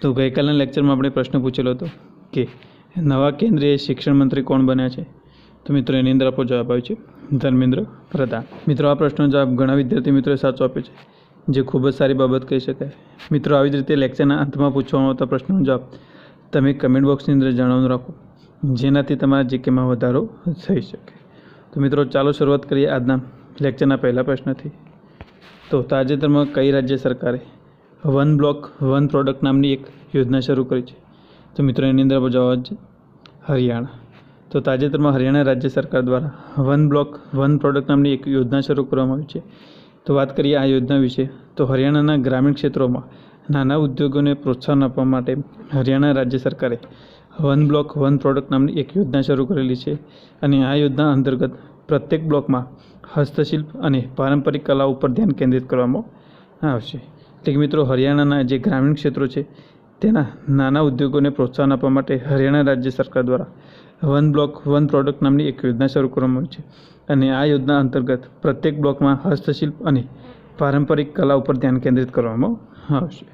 તો ગઈકાલના લેક્ચરમાં આપણે પ્રશ્ન પૂછેલો હતો કે નવા કેન્દ્રીય શિક્ષણ મંત્રી કોણ બન્યા છે? તો મિત્રો, એની અંદર આપણો જવાબ આવ્યો છે ધર્મેન્દ્ર પ્રધાન. મિત્રો, આ પ્રશ્નનો જવાબ ઘણા વિદ્યાર્થી મિત્રોએ સાચો આપ્યો છે, જે ખૂબ જ સારી બાબત કહી શકાય. મિત્રો, આવી જ રીતે લેક્ચરના અંતમાં પૂછવામાં આવતા પ્રશ્નનો જવાબ તમે કમેન્ટ બોક્સની અંદર જણાવવાનું રાખો, જેનાથી તમારા જીકેમાં વધારો થઈ શકે. તો મિત્રો, ચાલો શરૂઆત કરીએ આજના લેક્ચરના પહેલા પ્રશ્નથી. તો તાજેતરમાં કઈ રાજ્ય સરકારે વન બ્લોક, વન પ્રોડક્ટ નામની એક યોજના શરૂ કરી છે. તો મિત્રો, એની અંદર જવાબ છે હરિયાણા. તો તાજેતરમાં હરિયાણા રાજ્ય સરકાર દ્વારા વન બ્લોક, વન પ્રોડક્ટ નામની એક યોજના શરૂ કરવામાં આવી છે. તો વાત કરીએ આ યોજના વિશે. તો હરિયાણાના ગ્રામીણ ક્ષેત્રોમાં નાના ઉદ્યોગોને પ્રોત્સાહન આપવા માટે હરિયાણા રાજ્ય સરકારે વન બ્લોક, વન પ્રોડક્ટ નામની એક યોજના શરૂ કરેલી છે. અને આ યોજના અંતર્ગત પ્રત્યેક બ્લોકમાં હસ્તશિલ્પ અને પારંપરિક કલા ઉપર ધ્યાન કેન્દ્રિત કરવામાં આવશે. એટલે મિત્રો હરિયાણાના જે ગ્રામીણ ક્ષેત્રો છે, તેના નાના ઉદ્યોગોને પ્રોત્સાહન આપવા માટે હરિયાણા રાજ્ય સરકાર દ્વારા વન બ્લોક, વન પ્રોડક્ટ નામની એક યોજના શરૂ કરવામાં આવી છે. અને આ યોજના અંતર્ગત પ્રત્યેક બ્લોકમાં હસ્તશિલ્પ અને પારંપરિક કલા ઉપર ધ્યાન કેન્દ્રિત કરવામાં આવશે.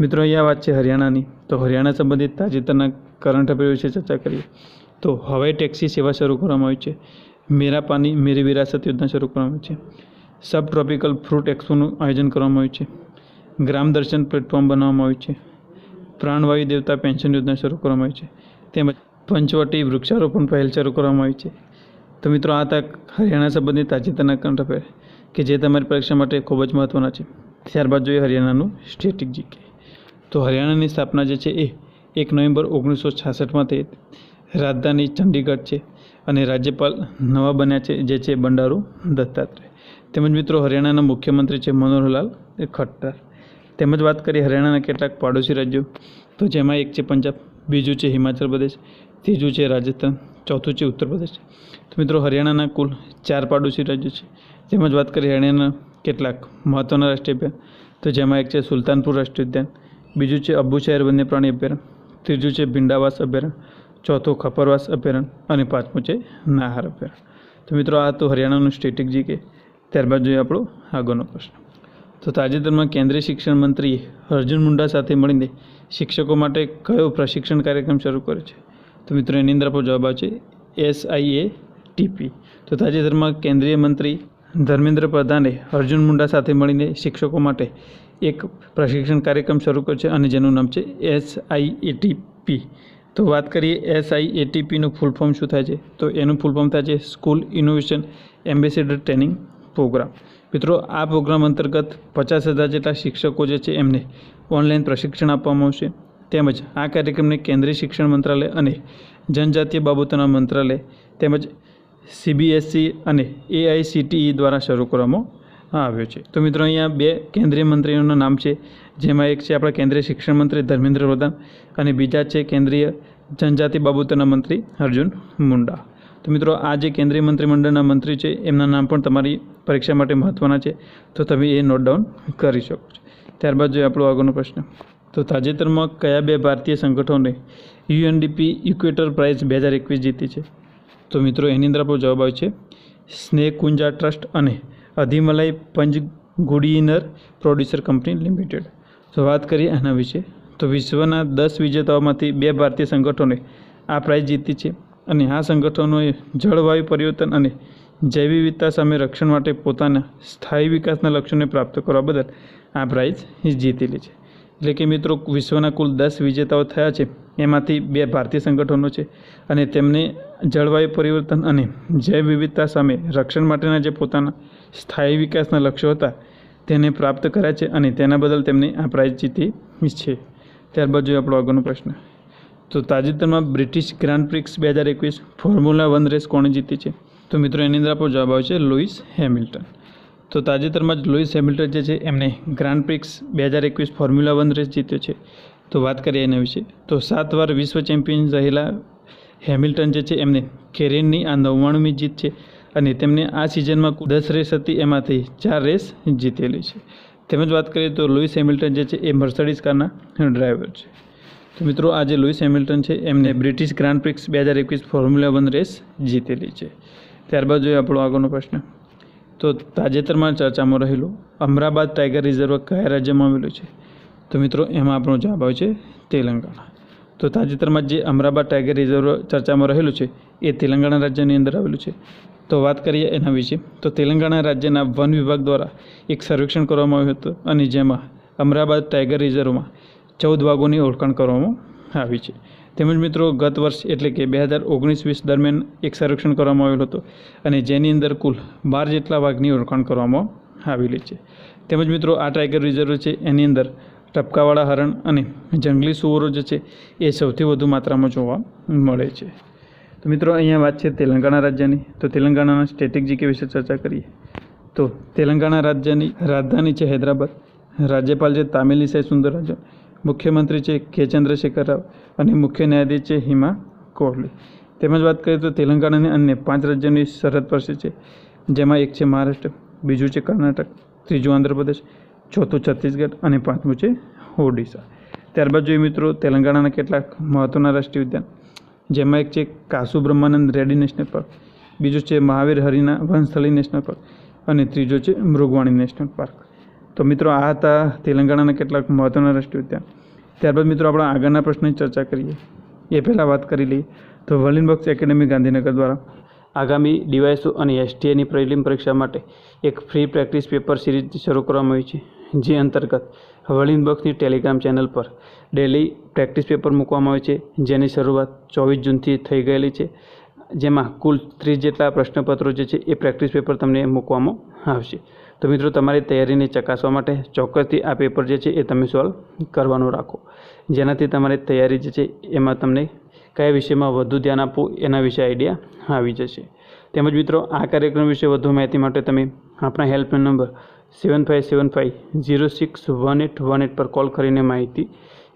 મિત્રો, અહીંયા વાત છે હરિયાણાની. તો હરિયાણા સંબંધિત તાજેતરના કરંટ અફેર વિશે ચર્ચા કરીએ. તો હવાઈ ટેક્સી સેવા શરૂ કરવામાં આવી છે. મેરા પાની, મેરી વિરાસત યોજના શરૂ કરવામાં આવી છે. સબ ટ્રોપિકલ ફ્રૂટ એક્સપોનું આયોજન કરવામાં આવ્યું છે. ગ્રામ દર્શન પ્લેટફોર્મ બનાવવામાં આવ્યું છે. પ્રાણવાયુ દેવતા પેન્શન યોજના શરૂ કરવામાં આવી છે. તેમજ પંચવટી વૃક્ષારોપણ પહેલ શરૂ કરવામાં આવી છે. તો મિત્રો, આ તક હરિયાણા સંબંધિત તાજેતરના કરંટ કે જે તમારી પરીક્ષા માટે ખૂબ જ મહત્ત્વના છે. ત્યારબાદ જોઈએ હરિયાણાનું સ્ટેટિક જીકે તો હરિયાણાની સ્થાપના જે છે એ એક નવેમ્બર ઓગણીસો છાસઠમાં થઈ રાજધાની ચંડીગઢ છે અને રાજ્યપાલ નવા બન્યા છે, જે છે બંડારુ દત્તાત્રેય. તેમજ મિત્રો, હરિયાણાના મુખ્યમંત્રી છે મનોહરલાલ ખટ્ટર. તેમજ વાત કરીએ હરિયાણાના કેટલાક પાડોશી રાજ્યો. તો જેમાં એક છે પંજાબ, બીજું છે હિમાચલ પ્રદેશ, ત્રીજું છે રાજસ્થાન, ચોથું છે ઉત્તર પ્રદેશ. તો મિત્રો હરિયાણાના કુલ ચાર પાડોશી રાજ્યો છે. તેમજ વાત કરીએ હરિયાણાના કેટલાક મહત્ત્વના રાષ્ટ્રીય ઉદ્યાન તો જેમાં એક છે સુલતાનપુર રાષ્ટ્રીય ઉદ્યાન, બીજું છે અબુશહેર વન્ય પ્રાણી અભયારણ્ય, ત્રીજું છે ભીંડાવાસ અભયારણ્ય, ચોથું ખપરવાસ અભયારણ્ય અને પાંચમું છે નાહાર અભયારણ્ય. તો મિત્રો આ તો હરિયાણાનું સ્ટેટિક જીકે ત્યારબાદ જોઈએ આપણો આગળનો પ્રશ્ન. તો તાજેતરમાં કેન્દ્રીય શિક્ષણ મંત્રીએ અર્જુન મુંડા સાથે મળીને શિક્ષકો માટે કયો પ્રશિક્ષણ કાર્યક્રમ શરૂ કર્યો છે? તો મિત્રો, એની અંદર આપણો જવાબ આવશે એસઆઈએ ટીપી. તો તાજેતરમાં કેન્દ્રીય મંત્રી ધર્મેન્દ્ર પ્રધાને અર્જુન મુંડા સાથે મળીને શિક્ષકો માટે એક પ્રશિક્ષણ કાર્યક્રમ શરૂ કર્યો છે અને જેનું નામ છે એસઆઈએટીપી તો વાત કરીએ એસઆઈએટીપીનું ફૂલ ફોર્મ શું થાય છે? તો એનું ફૂલ ફોર્મ થાય છે school innovation ambassador training. Programme. મિત્રો, આ પ્રોગ્રામ અંતર્ગત પચાસ હજાર જેટલા શિક્ષકો જે છે, એમને ઓનલાઈન પ્રશિક્ષણ આપવામાં આવશે. તેમજ આ કાર્યક્રમને કેન્દ્રીય શિક્ષણ મંત્રાલય અને જનજાતીય બાબતોના મંત્રાલય તેમજ સીબીએસસી અને એઆઈસીટીઈ દ્વારા શરૂ કરવામાં આવ્યો છે. તો મિત્રો, અહીંયા બે કેન્દ્રીય મંત્રીઓના નામ છે. જેમાં એક છે આપણા કેન્દ્રીય શિક્ષણ મંત્રી ધર્મેન્દ્ર પ્રધાન અને બીજા છે કેન્દ્રીય જનજાતિ બાબતોના મંત્રી અર્જુન મુંડા. તો મિત્રો, આ જે કેન્દ્રીય મંત્રીમંડળના મંત્રી છે, એમના નામ પણ તમારી પરીક્ષા માટે મહત્ત્વના છે. તો તમે એ નોટ ડાઉન કરી શકો છો. ત્યારબાદ જોઈએ આપણો આગળનો પ્રશ્ન. તો તાજેતરમાં કયા બે ભારતીય સંગઠનોને યુએનડીપી ઇક્વેટર પ્રાઇઝ બે હજાર એકવીસ જીતી છે? તો મિત્રો, એની અંદર આપણો જવાબ આવે છે સ્નેકુંજા ટ્રસ્ટ અને અધિમલાઈ પંચગુડીનર પ્રોડ્યુસર કંપની લિમિટેડ. તો વાત કરીએ આના વિશે. તો વિશ્વના દસ વિજેતાઓમાંથી બે ભારતીય સંગઠનોએ આ પ્રાઇઝ જીતી છે. અને આ સંગઠનોએ જળવાયુ પરિવર્તન અને જૈવ વિવિધતા સામે રક્ષણ માટે પોતાના સ્થાયી વિકાસના લક્ષ્યોને પ્રાપ્ત કરવા બદલ આ પ્રાઇઝ જીતેલી છે. એટલે કે મિત્રો, વિશ્વના કુલ દસ વિજેતાઓ થયા છે. એમાંથી બે ભારતીય સંગઠનો છે અને તેમને જળવાયુ પરિવર્તન અને જૈવ વિવિધતા સામે રક્ષણ માટેના જે પોતાના સ્થાયી વિકાસના લક્ષ્યો હતા તેને પ્રાપ્ત કર્યા છે અને તેના બદલ તેમને આ પ્રાઇઝ જીતી છે. ત્યારબાદ જોઈએ આપણો આગળનો પ્રશ્ન. તો તાજેતરમાં બ્રિટિશ ગ્રાન્ડ પ્રિક્સ બે હજાર એકવીસ ફોર્મ્યુલા વન રેસ કોણે જીતી છે? તો મિત્રો, એની અંદર આપણો જવાબ આવે છે લુઈસ હેમિલ્ટન. તો તાજેતરમાં જ લુઈસ હેમિલ્ટન જે છે એમને ગ્રાન્ડ પ્રિક્સ બે હજાર એકવીસ ફોર્મ્યુલા વન રેસ જીત્યો છે. તો વાત કરીએ એના વિશે. તો સાત વાર વિશ્વ ચેમ્પિયન રહેલા હેમિલ્ટન જે છે, એમને કેરિયરની આ નવ્વાણુંમી જીત છે અને તેમને આ સિઝનમાં દસ રેસ હતી, એમાંથી ચાર રેસ જીતેલી છે. તેમજ વાત કરીએ તો લુઈસ હેમિલ્ટન જે છે, એ મર્સડીઝ કારના ડ્રાઈવર છે. તો મિત્રો આ જે લુઈસ હેમિલ્ટન છે. એમને બ્રિટિશ ગ્રાન્ડ પ્રિક્સ બે હજાર એકવીસ ફોર્મ્યુલા વન રેસ જીતેલી છે. ત્યારબાદ જોઈએ આપણો આગળનો પ્રશ્ન. તો તાજેતરમાં ચર્ચામાં રહેલું અમરાબાદ ટાઈગર રિઝર્વ કયા રાજ્યમાં આવેલું છે? તો મિત્રો, એમાં આપણો જવાબ આવે છે તેલંગાણા. તો તાજેતરમાં જે અમરાબાદ ટાઈગર રિઝર્વ ચર્ચામાં રહેલું છે, એ તેલંગાણા રાજ્યની અંદર આવેલું છે. તો વાત કરીએ એના વિશે. તો તેલંગાણા રાજ્યના વન વિભાગ દ્વારા એક સર્વેક્ષણ કરવામાં આવ્યું હતું અને જેમાં અમરાબાદ ટાઈગર રિઝર્વમાં ચૌદ વાઘોની ઓળખાણ કરવામાં આવી છે. તેમજ મિત્રો, ગત વર્ષ એટલે કે બે હજાર ઓગણીસ વીસ દરમિયાન એક સર્વેક્ષણ કરવામાં આવેલું હતું અને જેની અંદર કુલ બાર જેટલા વાઘની ઓળખાણ કરવામાં આવેલી છે. તેમજ મિત્રો, આ ટાઈગર રિઝર્વ છે, એની અંદર ટપકાવાળા હરણ અને જંગલી સુવરો જે છે, એ સૌથી વધુ માત્રામાં જોવા મળે છે. તો મિત્રો, અહીંયા વાત છે તેલંગાણા રાજ્યની. તો તેલંગાણાના સ્ટેટિક જીકે વિશે ચર્ચા કરીએ. તો તેલંગાણા રાજ્યની રાજધાની છે હૈદરાબાદ. રાજ્યપાલ છે તામિલિસાઈ સુંદરરાજન. મુખ્યમંત્રી છે કે ચંદ્રશેખર રાવ અને મુખ્ય ન્યાયાધીશ છે હિમા કોહલી. તેમજ વાત કરીએ તો તેલંગાણાની અન્ય પાંચ રાજ્યોની સરહદ પર છે જેમાં એક છે મહારાષ્ટ્ર, બીજું છે કર્ણાટક, ત્રીજું આંધ્રપ્રદેશ, ચોથું છત્તીસગઢ અને પાંચમું છે ઓડિશા. ત્યારબાદ જોઈએ મિત્રો તેલંગાણાના કેટલાક મહત્ત્વના રાષ્ટ્રીય ઉદ્યાન, જેમાં એક છે કાસુ બ્રહ્માનંદ રેડ્ડી નેશનલ પાર્ક, બીજું છે મહાવીર હરિના વનસ્થલી નેશનલ પાર્ક અને ત્રીજો છે મૃગવાણી નેશનલ પાર્ક. તો મિત્રો આ હતા તેલંગાણાના કેટલાક મહત્ત્વના રાષ્ટ્રીય ઉદ્યાન. ત્યારબાદ મિત્રો આપણા આગળના પ્રશ્નની ચર્ચા કરીએ. એ પહેલાં વાત કરી લઈએ. તો વર્લિન બોક્સ એકેડેમી ગાંધીનગર દ્વારા આગામી ડીવાયસો અને એસટીએની પ્રિલિમ પરીક્ષા માટે એક ફ્રી પ્રેક્ટિસ પેપર સિરીઝ શરૂ કરવામાં આવી છે, જે અંતર્ગત વર્લિન બોક્સની ટેલિગ્રામ ચેનલ પર ડેલી પ્રેક્ટિસ પેપર મૂકવામાં આવે છે, જેની શરૂઆત ચોવીસ જૂનથી થઈ ગયેલી છે. જેમાં કુલ ત્રીસ જેટલા પ્રશ્નપત્રો જે છે, એ પ્રેક્ટિસ પેપર તમને મૂકવામાં આવશે. તો મિત્રો, તમારી તૈયારીને ચકાસવા માટે ચોક્કસથી આ પેપર જે છે એ તમે સોલ્વ કરવાનું રાખો. જેનાથી તમારી તૈયારી જે છે એમાં તમને કયા વિષયમાં વધુ ધ્યાન આપવું એના વિશે આઈડિયા આવી જશે. તેમજ મિત્રો, આ કાર્યક્રમ વિશે વધુ માહિતી માટે તમે આપણા helpline number seven five seven five zero six one eight one eight પર કોલ કરીને માહિતી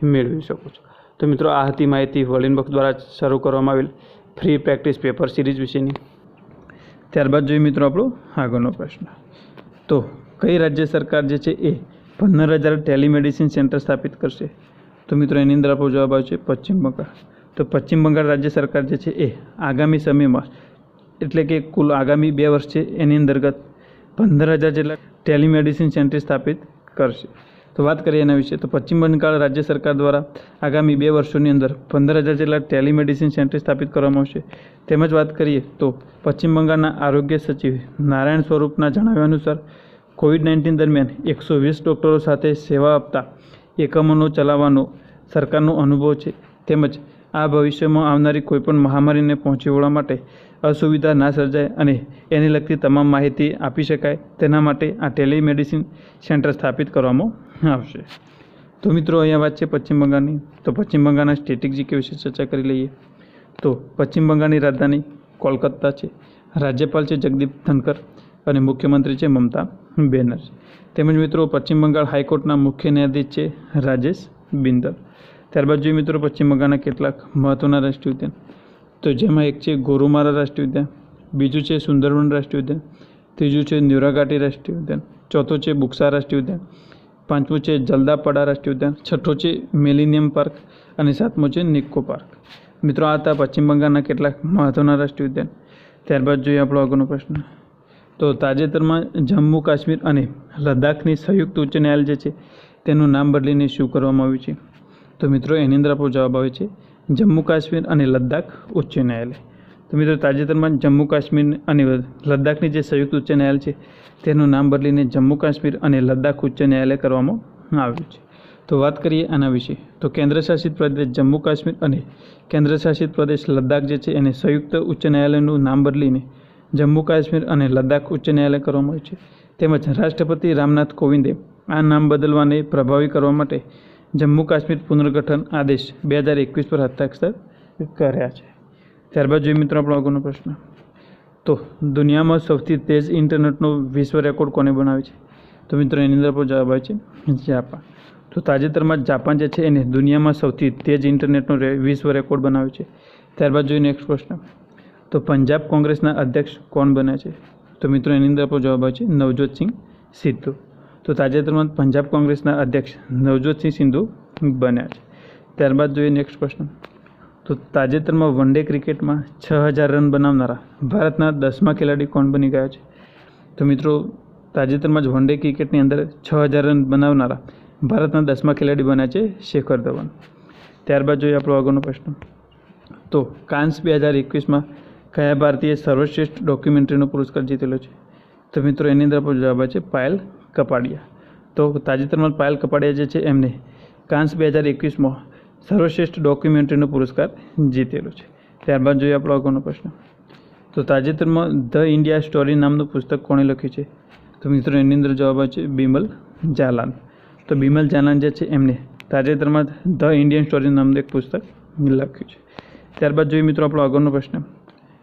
મેળવી શકો છો. તો મિત્રો, આ હતી માહિતી વર્લિન બોક્સ દ્વારા શરૂ કરવામાં આવેલ ફ્રી પ્રેક્ટિસ પેપર સિરીઝ વિશેની. ત્યારબાદ જોઈએ મિત્રો આપણો આગળનો પ્રશ્ન. તો કઈ રાજ્ય સરકાર જે છે એ પંદર હજાર ટેલિમેડિસિન સેન્ટર સ્થાપિત કરશે? તો મિત્રો એની અંદર આપણો જવાબ આવે છે પશ્ચિમ બંગાળ. તો પશ્ચિમ બંગાળ રાજ્ય સરકાર જે છે એ આગામી સમયમાં, એટલે કે કુલ આગામી બે વર્ષ છે એની અંતર્ગત પંદર હજાર જેટલા ટેલિમેડિસિન સેન્ટર સ્થાપિત કરશે. તો વાત કરીએ એના વિશે. તો પશ્ચિમ બંગાળ રાજ્ય સરકાર દ્વારા આગામી બે વર્ષોની અંદર પંદર હજાર જેટલા ટેલિમેડિસિન સેન્ટર સ્થાપિત કરવામાં આવશે. તેમજ વાત કરીએ તો પશ્ચિમ બંગાળના આરોગ્ય સચિવ નારાયણ સ્વરૂપના જણાવ્યા અનુસાર કોવિડ નાઇન્ટીન દરમિયાન એકસો વીસ ડૉક્ટરો સાથે સેવા આપતા એકમોનો ચલાવવાનો સરકારનો અનુભવ છે. તેમજ આ ભવિષ્યમાં આવનારી કોઈપણ મહામારીને પહોંચી વળવા માટે અસુવિધા ના સર્જાય અને એને લગતી તમામ માહિતી આપી શકાય. તેના માટે આ ટેલિમેડિસિન સેન્ટર સ્થાપિત કરવામાં આવશે. તો મિત્રો, અહીંયા વાત છે પશ્ચિમ બંગાળની. તો પશ્ચિમ બંગાળના સ્ટેટિક જીકે વિશે ચર્ચા કરી લઈએ. તો પશ્ચિમ બંગાળની રાજધાની કોલકાતા છે. રાજ્યપાલ છે જગદીપ ધનકર અને મુખ્યમંત્રી છે મમતા બેનર્જી. તેમજ મિત્રો, પશ્ચિમ બંગાળ હાઈકોર્ટના મુખ્ય ન્યાયાધીશ છે રાજેશ બિંદલ. ત્યારબાદ જોઈએ મિત્રો, પશ્ચિમ બંગાળના કેટલાક મહત્ત્વના રાષ્ટ્રીય ઉદ્યાન તો જેમાં એક છે ગોરુમારા રાષ્ટ્રીય ઉદ્યાન બીજું છે સુંદરવન રાષ્ટ્રીય ઉદ્યાન ત્રીજું છે ન્યુરાઘાટી રાષ્ટ્રીય ઉદ્યાન ચોથું છે બુક્સા રાષ્ટ્રીય ઉદ્યાન પાંચમું છે જલદાપડા રાષ્ટ્રીય ઉદ્યાન. છઠ્ઠું છે મિલિનિયમ પાર્ક અને સાતમું છે નિક્કો પાર્ક. મિત્રો, આ હતા પશ્ચિમ બંગાળના કેટલાક મહત્ત્વના રાષ્ટ્રીય ઉદ્યાન. ત્યારબાદ જોઈએ આપણો આગળનો પ્રશ્ન. તો તાજેતરમાં જમ્મુ કાશ્મીર અને લદ્દાખની સંયુક્ત ઉચ્ચ ન્યાયાલય જે છે, તેનું નામ બદલીને શું કરવામાં આવ્યું છે? તો મિત્રો, એની અંદર આપણો જવાબ આવે છે જમ્મુ કાશ્મીર અને લદ્દાખ ઉચ્ચ ન્યાયાલય તો મિત્રો તાજેતરમાં જમ્મુ કાશ્મીર અને લદ્દાખની જે સંયુક્ત ઉચ્ચ ન્યાયાલય છે, તેનું નામ બદલીને જમ્મુ કાશ્મીર અને લદ્દાખ ઉચ્ચ ન્યાયાલય કરવામાં આવ્યું છે. તો વાત કરીએ આના વિશે. તો કેન્દ્રશાસિત પ્રદેશ જમ્મુ કાશ્મીર અને કેન્દ્રશાસિત પ્રદેશ લદ્દાખ જે છે, એને સંયુક્ત ઉચ્ચ ન્યાયાલયનું નામ બદલીને જમ્મુ કાશ્મીર અને લદ્દાખ ઉચ્ચ ન્યાયાલય કરવામાં આવ્યું છે. તેમજ રાષ્ટ્રપતિ રામનાથ કોવિંદે આ નામ બદલવાને પ્રભાવી કરવા માટે જમ્મુ કાશ્મીર પુનર્ગઠન આદેશ બે હજાર એકવીસ પર હસ્તાક્ષર કર્યા છે. ત્યારબાદ જોઈએ મિત્રો આપણો આગળનો પ્રશ્ન. તો દુનિયામાં સૌથી તેજ ઇન્ટરનેટનો વિશ્વ રેકોર્ડ કોને બનાવે છે? તો મિત્રો એની અંદર પણ જવાબ આવે છે જાપાન. તો તાજેતરમાં જાપાન જે છે એને દુનિયામાં સૌથી તેજ ઇન્ટરનેટનો વિશ્વ રેકોર્ડ બનાવ્યો છે. ત્યારબાદ જોઈએ નેક્સ્ટ પ્રશ્ન. તો પંજાબ કોંગ્રેસના અધ્યક્ષ કોણ બન્યા છે? તો મિત્રો એની અંદર આપણો જવાબ આવે છે નવજોતસિંહ સિદ્ધુ. તો તાજેતરમાં પંજાબ કોંગ્રેસના અધ્યક્ષ નવજોતસિંહ સિંધુ બન્યા છે. ત્યારબાદ જોઈએ નેક્સ્ટ પ્રશ્ન. તો તાજેતરમાં વન ડે ક્રિકેટમાં છ હજાર રન બનાવનારા ભારતના દસમા ખેલાડી કોણ બની ગયા છે? તો મિત્રો, તાજેતરમાં જ વન ડે ક્રિકેટની અંદર છ હજાર રન બનાવનારા ભારતના દસમા ખેલાડી બન્યા છે શેખર ધવન. ત્યારબાદ જોઈએ આપણો આગળનો પ્રશ્ન. તો કાન્સ બે હજાર એકવીસમાં કયા ભારતીય સર્વશ્રેષ્ઠ ડોક્યુમેન્ટરીનો પુરસ્કાર જીતેલો છે? તો મિત્રો, એની અંદર આપણો જવાબ છે પાયલ કપાડિયા. તો તાજેતરમાં પાયલ કપાડિયા જે છે, એમને કાન્સ બે હજાર એકવીસમાં સર્વશ્રેષ્ઠ ડોક્યુમેન્ટરીનો પુરસ્કાર જીતેલો છે. ત્યારબાદ જોઈએ આપણો આગળનો પ્રશ્ન. તો તાજેતરમાં ધ ઇન્ડિયા સ્ટોરી નામનું પુસ્તક કોણે લખ્યું છે? તો મિત્રો, એની અંદર જવાબ છે બિમલ જાલાન. તો બિમલ જાલાન જે છે એમને તાજેતરમાં ધ ઇન્ડિયન સ્ટોરી નામનું એક પુસ્તક લખ્યું છે. ત્યારબાદ જોઈએ મિત્રો આપણો આગળનો પ્રશ્ન.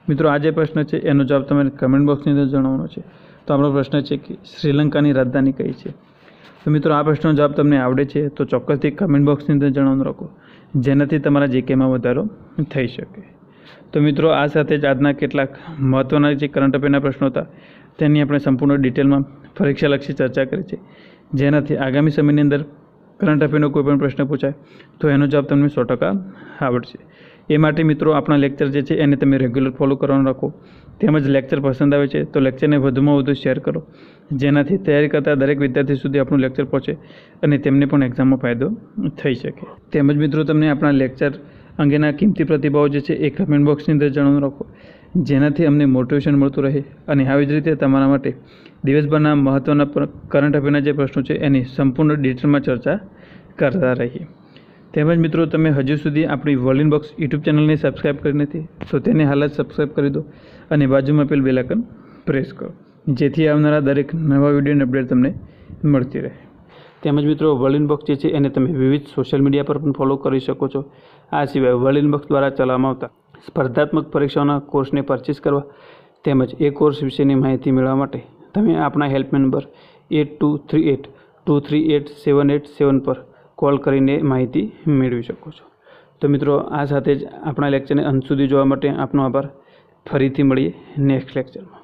મિત્રો, આ જે પ્રશ્ન છે, એનો જવાબ તમારે કમેન્ટ બોક્સની અંદર જણાવવાનો છે. તો આપણો પ્રશ્ન છે કે શ્રીલંકાની રાજધાની કઈ છે? તો મિત્રો આ પ્રશ્નનો જવાબ તમને આવડે છે, તો ચોક્કસથી કમેન્ટ બોક્સની અંદર જણાવવાનું રાખો. જેનાથી તમારા જીકેમાં વધારો થઈ શકે. તો મિત્રો આ સાથે જ આજના કેટલાક મહત્ત્વના જે કરંટ અફેરના પ્રશ્નો હતા, તેની આપણે સંપૂર્ણ ડિટેલમાં પરીક્ષાલક્ષી ચર્ચા કરી છે. જેનાથી આગામી સમયની અંદર કરંટ અફેરનો કોઈપણ પ્રશ્ન પૂછાય, તો એનો જવાબ તમને સો ટકા આવડશે. એ માટે મિત્રો આપણા લેક્ચર જે છે, એને તમે રેગ્યુલર ફોલો કરવાનું રાખો. તેમજ લેક્ચર પસંદ આવે છે, તો લેક્ચરને વધુમાં વધુ શેર કરો. જેનાથી તૈયારી કરતા દરેક વિદ્યાર્થી સુધી આપણું લેક્ચર પહોંચે અને તેમને પણ એક્ઝામમાં ફાયદો થઈ શકે. તેમજ મિત્રો, તમને આપણા લેક્ચર અંગેના કિંમતી પ્રતિભાવો જે છે એ કમેન્ટ બોક્સની અંદર જણાવવાનું રાખો જેનાથી અમને મોટિવેશન મળતું રહે અને આવી જ રીતે તમારા માટે દિવસભરના મહત્ત્વના કરંટ અફેરના જે પ્રશ્નો છે, એની સંપૂર્ણ ડિટેલમાં ચર્ચા કરતા રહીએ. તેમજ મિત્રો, તમે હજુ સુધી આપણી વર્લિન બોક્સ યુટ્યુબ ચેનલને સબસ્ક્રાઈબ કરી નથી, તો તેને હાલ જ સબસ્ક્રાઈબ કરી દો અને બાજુમાં આપેલ બેલાકન પ્રેસ કરો, જેથી આવનારા દરેક નવા વિડીયોની અપડેટ તમને મળતી રહે. તેમજ મિત્રો વર્લિન બોક્સ જે છે, એને તમે વિવિધ સોશિયલ મીડિયા પર પણ ફોલો કરી શકો છો. આ સિવાય વર્લિન બોક્સ દ્વારા ચલાવવામાં આવતા સ્પર્ધાત્મક પરીક્ષાઓના કોર્સને પરચેસ કરવા તેમજ એ કોર્સ વિશેની માહિતી મેળવવા માટે તમે આપણા help number eight two three eight two three eight seven eight seven પર કોલ કરીને માહિતી મેળવી શકો છો. તો મિત્રો, આ સાથે જ આપણા લેક્ચરને અંત સુધી જોવા માટે આપનો આભાર. ફરીથી મળીએ નેક્સ્ટ લેક્ચરમાં.